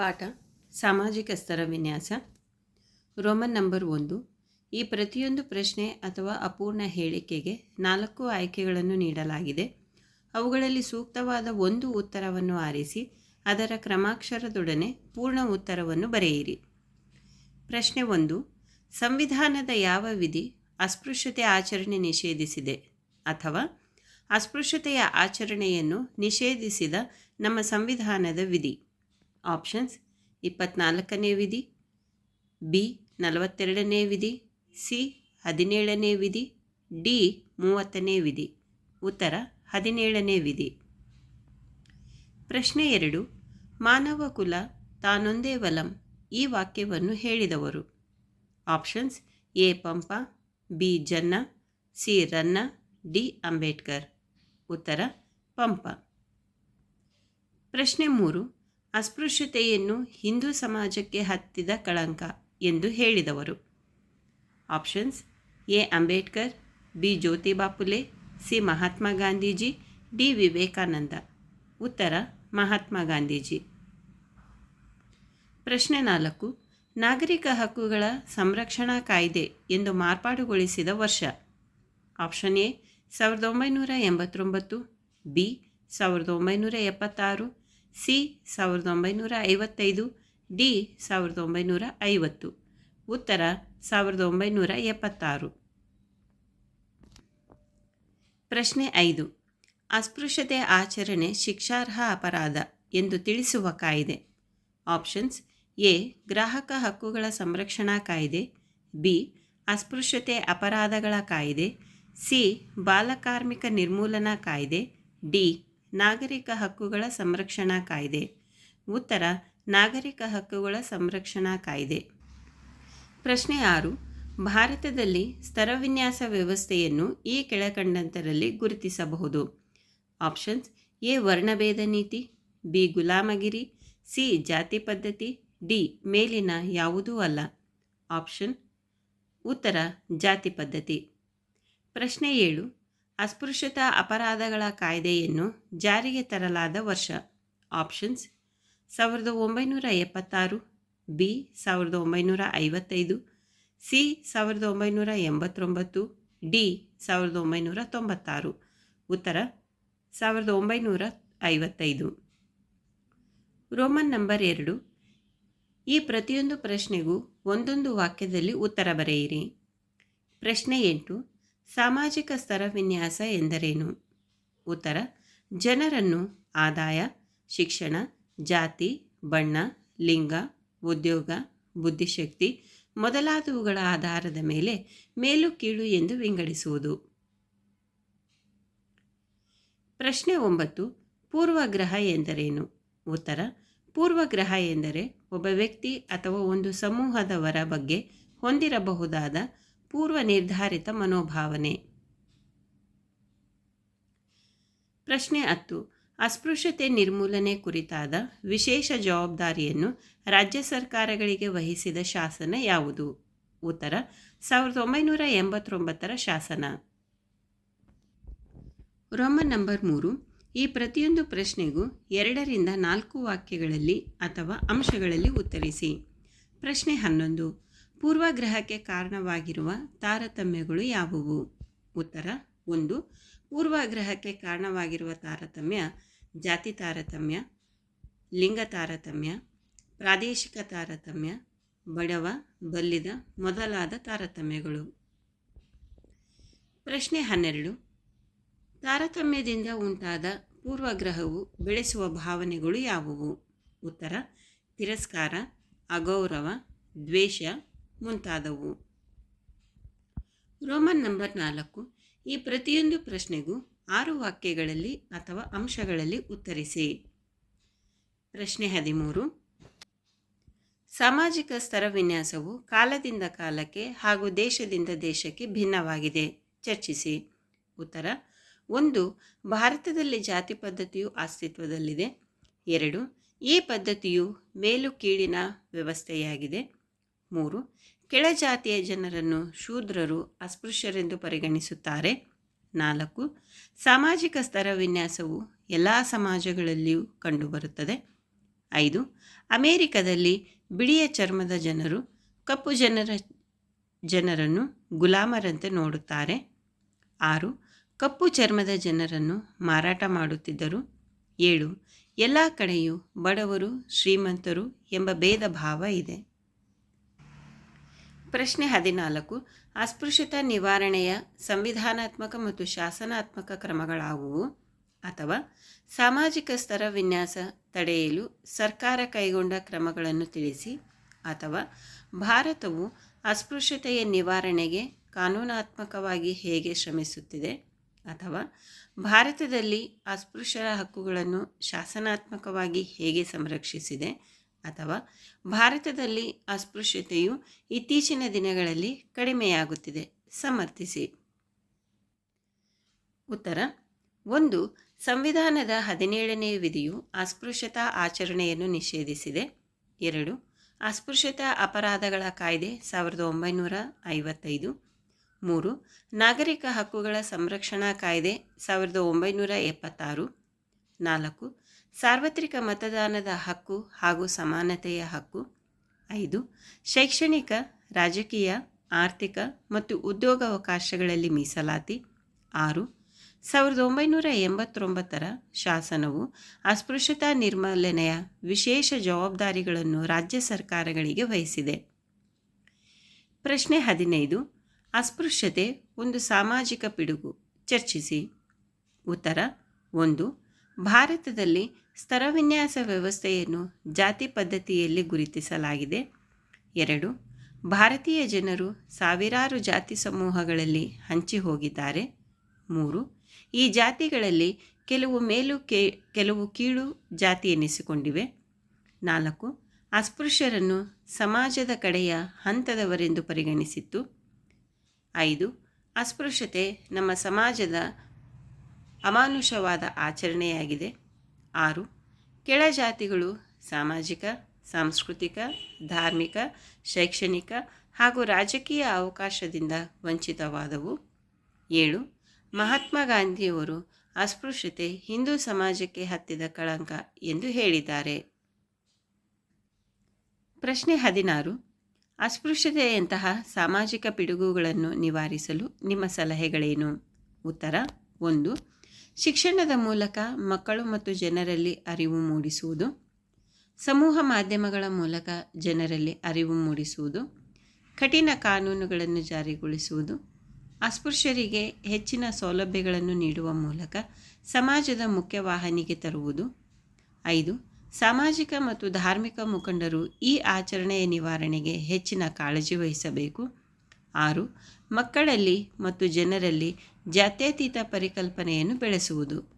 ಪಾಠ, ಸಾಮಾಜಿಕ ಸ್ತರ ವಿನ್ಯಾಸ. ರೋಮನ್ ನಂಬರ್ ಒಂದು. ಈ ಪ್ರತಿಯೊಂದು ಪ್ರಶ್ನೆ ಅಥವಾ ಅಪೂರ್ಣ ಹೇಳಿಕೆಗೆ ನಾಲ್ಕು ಆಯ್ಕೆಗಳನ್ನು ನೀಡಲಾಗಿದೆ. ಅವುಗಳಲ್ಲಿ ಸೂಕ್ತವಾದ ಒಂದು ಉತ್ತರವನ್ನು ಆರಿಸಿ, ಅದರ ಕ್ರಮಾಕ್ಷರದೊಡನೆ ಪೂರ್ಣ ಉತ್ತರವನ್ನು ಬರೆಯಿರಿ. ಪ್ರಶ್ನೆ ಒಂದು. ಸಂವಿಧಾನದ ಯಾವ ವಿಧಿ ಅಸ್ಪೃಶ್ಯತೆ ಆಚರಣೆ ನಿಷೇಧಿಸಿದೆ? ಅಥವಾ ಅಸ್ಪೃಶ್ಯತೆಯ ಆಚರಣೆಯನ್ನು ನಿಷೇಧಿಸಿದ ನಮ್ಮ ಸಂವಿಧಾನದ ವಿಧಿ? ಆಪ್ಷನ್ಸ್ ಇಪ್ಪತ್ನಾಲ್ಕನೇ ವಿಧಿ, ಬಿ ನಲವತ್ತೆರಡನೇ ವಿಧಿ, ಸಿ ಹದಿನೇಳನೇ ವಿಧಿ, ಡಿ ಮೂವತ್ತನೇ ವಿಧಿ. ಉತ್ತರ ಹದಿನೇಳನೇ ವಿಧಿ. ಪ್ರಶ್ನೆ ಎರಡು, ಮಾನವ ಕುಲ ತಾನೊಂದೇ ವಲಂ ಈ ವಾಕ್ಯವನ್ನು ಹೇಳಿದವರು. Options, A Pampa, B Janna, C Ranna, D Ambedkar. ಉತ್ತರ ಪಂಪ. ಪ್ರಶ್ನೆ ಮೂರು ಅಸ್ಪೃಶ್ಯತೆಯನ್ನು ಹಿಂದೂ ಸಮಾಜಕ್ಕೆ ಹತ್ತಿದ ಕಳಂಕ ಎಂದು ಹೇಳಿದವರು. Options A. Ambedkar, B. Jyotiba Phule C. Mahatma Gandhiji, D. Vivekananda. ಉತ್ತರ ಮಹಾತ್ಮ ಗಾಂಧೀಜಿ. ಪ್ರಶ್ನೆ ನಾಲ್ಕು ನಾಗರಿಕ ಹಕ್ಕುಗಳ ಸಂರಕ್ಷಣಾ ಕಾಯ್ದೆ ಎಂದು ಮಾರ್ಪಾಡುಗೊಳಿಸಿದ ವರ್ಷ. ಆಪ್ಷನ್ ಎ, ಸಾವಿರದ ಒಂಬೈನೂರ ಎಂಬತ್ತೊಂಬತ್ತು. ಬಿ, ಸಾವಿರದ ಒಂಬೈನೂರ ಎಪ್ಪತ್ತಾರು. ಸಿ ಸಾವಿರದ ಒಂಬೈನೂರ ಐವತ್ತೈದು, ಡಿ ಸಾವಿರದ ಒಂಬೈನೂರ ಐವತ್ತು. ಉತ್ತರ ಸಾವಿರದ ಒಂಬೈನೂರ ಎಪ್ಪತ್ತಾರು. ಪ್ರಶ್ನೆ ಐದು. ಅಸ್ಪೃಶ್ಯತೆ ಆಚರಣೆ ಶಿಕ್ಷಾರ್ಹ ಅಪರಾಧ ಎಂದು ತಿಳಿಸುವ ಕಾಯ್ದೆ. ಆಪ್ಷನ್ಸ್, ಎ, ಗ್ರಾಹಕ ಹಕ್ಕುಗಳ ಸಂರಕ್ಷಣಾ ಕಾಯ್ದೆ, ಬಿ, ಅಸ್ಪೃಶ್ಯತೆ ಅಪರಾಧಗಳ ಕಾಯ್ದೆ, ಸಿ, ಬಾಲಕಾರ್ಮಿಕ ನಿರ್ಮೂಲನಾ ಕಾಯ್ದೆ, ಡಿ ನಾಗರಿಕ ಹಕ್ಕುಗಳ ಸಂರಕ್ಷಣಾ ಕಾಯ್ದೆ. ಉತ್ತರ, ನಾಗರಿಕ ಹಕ್ಕುಗಳ ಸಂರಕ್ಷಣಾ ಕಾಯ್ದೆ. ಪ್ರಶ್ನೆ ಆರು, ಭಾರತದಲ್ಲಿ ಸ್ತರವಿನ್ಯಾಸ ವ್ಯವಸ್ಥೆಯನ್ನು ಈ ಕೆಳಕಂಡಂತರಲ್ಲಿ ಗುರುತಿಸಬಹುದು. ಆಪ್ಷನ್ಸ್, ಎ, ವರ್ಣಭೇದ ನೀತಿ, ಬಿ, ಗುಲಾಮಗಿರಿ, ಸಿ, ಜಾತಿ ಪದ್ಧತಿ, ಡಿ, ಮೇಲಿನ ಯಾವುದೂ ಅಲ್ಲ. ಆಪ್ಷನ್, ಉತ್ತರ, ಜಾತಿ ಪದ್ಧತಿ. ಪ್ರಶ್ನೆ ಏಳು ಅಸ್ಪೃಶ್ಯತಾ ಅಪರಾಧಗಳ ಕಾಯ್ದೆಯನ್ನು ಜಾರಿಗೆ ತರಲಾದ ವರ್ಷ. ಆಪ್ಷನ್ಸ್, ಸಾವಿರದ ಒಂಬೈನೂರ ಎಪ್ಪತ್ತಾರು, ಬಿ, ಸಾವಿರದ ಒಂಬೈನೂರ ಐವತ್ತೈದು, ಸಿ, ಸಾವಿರದ ಒಂಬೈನೂರ ಎಂಬತ್ತೊಂಬತ್ತು, ಡಿ, ಸಾವಿರದ ಒಂಬೈನೂರ ತೊಂಬತ್ತಾರು. ಉತ್ತರ, ಸಾವಿರದ ಒಂಬೈನೂರ ಐವತ್ತೈದು. ರೋಮನ್ ನಂಬರ್ ಎರಡು. ಈ ಪ್ರತಿಯೊಂದು ಪ್ರಶ್ನೆಗೂ ಒಂದೊಂದು ವಾಕ್ಯದಲ್ಲಿ ಉತ್ತರ ಬರೆಯಿರಿ. ಪ್ರಶ್ನೆ ಎಂಟು. ಸಾಮಾಜಿಕ ಸ್ತರ ವಿನ್ಯಾಸ ಎಂದರೇನು? ಉತ್ತರ, ಜನರನ್ನು ಆದಾಯ, ಶಿಕ್ಷಣ, ಜಾತಿ, ಬಣ್ಣ, ಲಿಂಗ, ಉದ್ಯೋಗ, ಬುದ್ಧಿಶಕ್ತಿ ಮೊದಲಾದವುಗಳ ಆಧಾರದ ಮೇಲೆ ಮೇಲು ಕೀಳು ಎಂದು ವಿಂಗಡಿಸುವುದು. ಪ್ರಶ್ನೆ ಒಂಬತ್ತು, ಪೂರ್ವಗ್ರಹ ಎಂದರೇನು? ಉತ್ತರ, ಪೂರ್ವಗ್ರಹ ಎಂದರೆ ಒಬ್ಬ ವ್ಯಕ್ತಿ ಅಥವಾ ಒಂದು ಸಮೂಹದವರ ಬಗ್ಗೆ ಹೊಂದಿರಬಹುದಾದ ಪೂರ್ವ ನಿರ್ಧಾರಿತ ಮನೋಭಾವನೆ. ಪ್ರಶ್ನೆ ಹತ್ತು. ಅಸ್ಪೃಶ್ಯತೆ ನಿರ್ಮೂಲನೆ ಕುರಿತಾದ ವಿಶೇಷ ಜವಾಬ್ದಾರಿಯನ್ನು ರಾಜ್ಯ ಸರ್ಕಾರಗಳಿಗೆ ವಹಿಸಿದ ಶಾಸನ ಯಾವುದು? ಉತ್ತರ, ಸಾವಿರದ ಒಂಬೈನೂರ ಎಂಬತ್ತೊಂಬತ್ತರ ಶಾಸನ. ರೋಮನ್ ನಂಬರ್ ಮೂರು. ಈ ಪ್ರತಿಯೊಂದು ಪ್ರಶ್ನೆಗೂ ಎರಡರಿಂದ ನಾಲ್ಕು ವಾಕ್ಯಗಳಲ್ಲಿ ಅಥವಾ ಅಂಶಗಳಲ್ಲಿ ಉತ್ತರಿಸಿ. ಪ್ರಶ್ನೆ ಹನ್ನೊಂದು. ಪೂರ್ವಗ್ರಹಕ್ಕೆ ಕಾರಣವಾಗಿರುವ ತಾರತಮ್ಯಗಳು ಯಾವುವು? ಉತ್ತರ, ಒಂದು. ಪೂರ್ವಗ್ರಹಕ್ಕೆ ಕಾರಣವಾಗಿರುವ ತಾರತಮ್ಯ ಜಾತಿ ತಾರತಮ್ಯ, ಲಿಂಗ ತಾರತಮ್ಯ, ಪ್ರಾದೇಶಿಕ ತಾರತಮ್ಯ, ಬಡವ, ಬಲ್ಲಿದ, ಮೊದಲಾದ ತಾರತಮ್ಯಗಳು. ಪ್ರಶ್ನೆ ಹನ್ನೆರಡು. ತಾರತಮ್ಯದಿಂದ ಉಂಟಾದ ಪೂರ್ವಗ್ರಹವು ಬೆಳೆಸುವ ಭಾವನೆಗಳು ಯಾವುವು? ಉತ್ತರ, ತಿರಸ್ಕಾರ, ಅಗೌರವ, ದ್ವೇಷ ಮುಂತಾದವು. ರೋಮನ್ ನಂಬರ್ ನಾಲ್ಕು. ಈ ಪ್ರತಿಯೊಂದು ಪ್ರಶ್ನೆಗೂ ಆರು ವಾಕ್ಯಗಳಲ್ಲಿ ಅಥವಾ ಅಂಶಗಳಲ್ಲಿ ಉತ್ತರಿಸಿ. ಪ್ರಶ್ನೆ ಹದಿಮೂರು. ಸಾಮಾಜಿಕ ಸ್ತರ ವಿನ್ಯಾಸವು ಕಾಲದಿಂದ ಕಾಲಕ್ಕೆ ಹಾಗೂ ದೇಶದಿಂದ ದೇಶಕ್ಕೆ ಭಿನ್ನವಾಗಿದೆ. ಚರ್ಚಿಸಿ. ಉತ್ತರ. ಒಂದು, ಭಾರತದಲ್ಲಿ ಜಾತಿ ಪದ್ಧತಿಯು ಅಸ್ತಿತ್ವದಲ್ಲಿದೆ. ಎರಡು, ಈ ಪದ್ಧತಿಯು ಮೇಲು ಕೀಳಿನ ವ್ಯವಸ್ಥೆಯಾಗಿದೆ. ಮೂರು ಕೆಳಜಾತಿಯ ಜನರನ್ನು ಶೂದ್ರರು ಅಸ್ಪೃಶ್ಯರೆಂದು ಪರಿಗಣಿಸುತ್ತಾರೆ. ನಾಲ್ಕು, ಸಾಮಾಜಿಕ ಸ್ತರ ವಿನ್ಯಾಸವು ಎಲ್ಲ ಸಮಾಜಗಳಲ್ಲಿಯೂ ಕಂಡುಬರುತ್ತದೆ. ಐದು, ಅಮೇರಿಕದಲ್ಲಿ ಬಿಳಿಯ ಚರ್ಮದ ಜನರು ಕಪ್ಪು ಜನರ ಜನರನ್ನು ಗುಲಾಮರಂತೆ ನೋಡುತ್ತಾರೆ. ಆರು, ಕಪ್ಪು ಚರ್ಮದ ಜನರನ್ನು ಮಾರಾಟ ಮಾಡುತ್ತಿದ್ದರು. ಏಳು, ಎಲ್ಲ ಕಡೆಯೂ ಬಡವರು ಶ್ರೀಮಂತರು ಎಂಬ ಭೇದ ಭಾವ ಇದೆ. ಪ್ರಶ್ನೆ ಹದಿನಾಲ್ಕು, ಅಸ್ಪೃಶ್ಯತ ನಿವಾರಣೆಯ ಸಂವಿಧಾನಾತ್ಮಕ ಮತ್ತು ಶಾಸನಾತ್ಮಕ ಕ್ರಮಗಳಾವುವು? ಅಥವಾ ಸಾಮಾಜಿಕ ಸ್ತರ ವಿನ್ಯಾಸ ತಡೆಯಲು ಸರ್ಕಾರ ಕೈಗೊಂಡ ಕ್ರಮಗಳನ್ನು ತಿಳಿಸಿ? ಅಥವಾ ಭಾರತವು ಅಸ್ಪೃಶ್ಯತೆಯ ನಿವಾರಣೆಗೆ ಕಾನೂನಾತ್ಮಕವಾಗಿ ಹೇಗೆ ಶ್ರಮಿಸುತ್ತಿದೆ? ಅಥವಾ ಭಾರತದಲ್ಲಿ ಅಸ್ಪೃಶ್ಯರ ಹಕ್ಕುಗಳನ್ನು ಶಾಸನಾತ್ಮಕವಾಗಿ ಹೇಗೆ ಸಂರಕ್ಷಿಸಿದೆ? ಅಥವಾ ಭಾರತದಲ್ಲಿ ಅಸ್ಪೃಶ್ಯತೆಯು ಇತ್ತೀಚಿನ ದಿನಗಳಲ್ಲಿ ಕಡಿಮೆಯಾಗುತ್ತಿದೆ. ಸಮರ್ಥಿಸಿ. ಉತ್ತರ. ಒಂದು, ಸಂವಿಧಾನದ ಹದಿನೇಳನೇ ವಿಧಿಯು ಅಸ್ಪೃಶ್ಯತಾ ಆಚರಣೆಯನ್ನು ನಿಷೇಧಿಸಿದೆ. ಎರಡು, ಅಸ್ಪೃಶ್ಯತಾ ಅಪರಾಧಗಳ ಕಾಯ್ದೆ ಸಾವಿರದ ಒಂಬೈನೂರ ಐವತ್ತೈದು. ಮೂರು, ನಾಗರಿಕ ಹಕ್ಕುಗಳ ಸಂರಕ್ಷಣಾ ಕಾಯ್ದೆ ಸಾವಿರದ ಒಂಬೈನೂರ ಎಪ್ಪತ್ತಾರು. ನಾಲ್ಕು ಸಾರ್ವತ್ರಿಕ ಮತದಾನದ ಹಕ್ಕು ಹಾಗೂ ಸಮಾನತೆಯ ಹಕ್ಕು. ಐದು, ಶೈಕ್ಷಣಿಕ, ರಾಜಕೀಯ, ಆರ್ಥಿಕ ಮತ್ತು ಉದ್ಯೋಗಾವಕಾಶಗಳಲ್ಲಿ ಮೀಸಲಾತಿ. ಆರು, ಸಾವಿರದ ಒಂಬೈನೂರ ಎಂಬತ್ತೊಂಬತ್ತರ ಶಾಸನವು ಅಸ್ಪೃಶ್ಯತಾ ನಿರ್ಮೂಲನೆಯ ವಿಶೇಷ ಜವಾಬ್ದಾರಿಗಳನ್ನು ರಾಜ್ಯ ಸರ್ಕಾರಗಳಿಗೆ ವಹಿಸಿದೆ. ಪ್ರಶ್ನೆ ಹದಿನೈದು, ಅಸ್ಪೃಶ್ಯತೆ ಒಂದು ಸಾಮಾಜಿಕ ಪಿಡುಗು. ಚರ್ಚಿಸಿ. ಉತ್ತರ, ಒಂದು ಭಾರತದಲ್ಲಿ ಸ್ತರವಿನ್ಯಾಸ ವ್ಯವಸ್ಥೆಯನ್ನು ಜಾತಿ ಪದ್ಧತಿಯಲ್ಲಿ ಗುರುತಿಸಲಾಗಿದೆ. ಎರಡು, ಭಾರತೀಯ ಜನರು ಸಾವಿರಾರು ಜಾತಿ ಸಮೂಹಗಳಲ್ಲಿ ಹಂಚಿ ಹೋಗಿದ್ದಾರೆ. ಮೂರು, ಈ ಜಾತಿಗಳಲ್ಲಿ ಕೆಲವು ಮೇಲು ಕೇ, ಕೆಲವು ಕೀಳು ಜಾತಿ ಎನಿಸಿಕೊಂಡಿವೆ. ನಾಲ್ಕು, ಅಸ್ಪೃಶ್ಯರನ್ನು ಸಮಾಜದ ಕಡೆಯ ಹಂತದವರೆಂದು ಪರಿಗಣಿಸಿತ್ತು. ಐದು, ಅಸ್ಪೃಶ್ಯತೆ ನಮ್ಮ ಸಮಾಜದ ಅಮಾನುಷವಾದ ಆಚರಣೆಯಾಗಿದೆ. ಆರು. ಕೆಳಜಾತಿಗಳು ಸಾಮಾಜಿಕ, ಸಾಂಸ್ಕೃತಿಕ, ಧಾರ್ಮಿಕ, ಶೈಕ್ಷಣಿಕ ಹಾಗೂ ರಾಜಕೀಯ ಅವಕಾಶದಿಂದ ವಂಚಿತವಾದವು. ಏಳು. ಮಹಾತ್ಮ ಗಾಂಧಿಯವರು ಅಸ್ಪೃಶ್ಯತೆ ಹಿಂದೂ ಸಮಾಜಕ್ಕೆ ಹತ್ತಿದ ಕಳಂಕ ಎಂದು ಹೇಳಿದ್ದಾರೆ. ಪ್ರಶ್ನೆ ಹದಿನಾರು. ಅಸ್ಪೃಶ್ಯತೆಯಂತಹ ಸಾಮಾಜಿಕ ಪಿಡುಗುಗಳನ್ನು ನಿವಾರಿಸಲು ನಿಮ್ಮ ಸಲಹೆಗಳೇನು? ಉತ್ತರ. ಒಂದು. ಶಿಕ್ಷಣದ ಮೂಲಕ ಮಕ್ಕಳು ಮತ್ತು ಜನರಲ್ಲಿ ಅರಿವು ಮೂಡಿಸುವುದು. ಸಮೂಹ ಮಾಧ್ಯಮಗಳ ಮೂಲಕ ಜನರಲ್ಲಿ ಅರಿವು ಮೂಡಿಸುವುದು. ಕಠಿಣ ಕಾನೂನುಗಳನ್ನು ಜಾರಿಗೊಳಿಸುವುದು. ಅಸ್ಪೃಶ್ಯರಿಗೆ ಹೆಚ್ಚಿನ ಸೌಲಭ್ಯಗಳನ್ನು ನೀಡುವ ಮೂಲಕ ಸಮಾಜದ ಮುಖ್ಯವಾಹಿನಿಗೆ ತರುವುದು. ಐದು, ಸಾಮಾಜಿಕ ಮತ್ತು ಧಾರ್ಮಿಕ ಮುಖಂಡರು ಈ ಆಚರಣೆಯ ನಿವಾರಣೆಗೆ ಹೆಚ್ಚಿನ ಕಾಳಜಿ ವಹಿಸಬೇಕು. ಆರು, ಮಕ್ಕಳಲ್ಲಿ ಮತ್ತು ಜನರಲ್ಲಿ ಜಾತ್ಯತೀತ ಪರಿಕಲ್ಪನೆಯನ್ನು ಬೆಳೆಸುವುದು.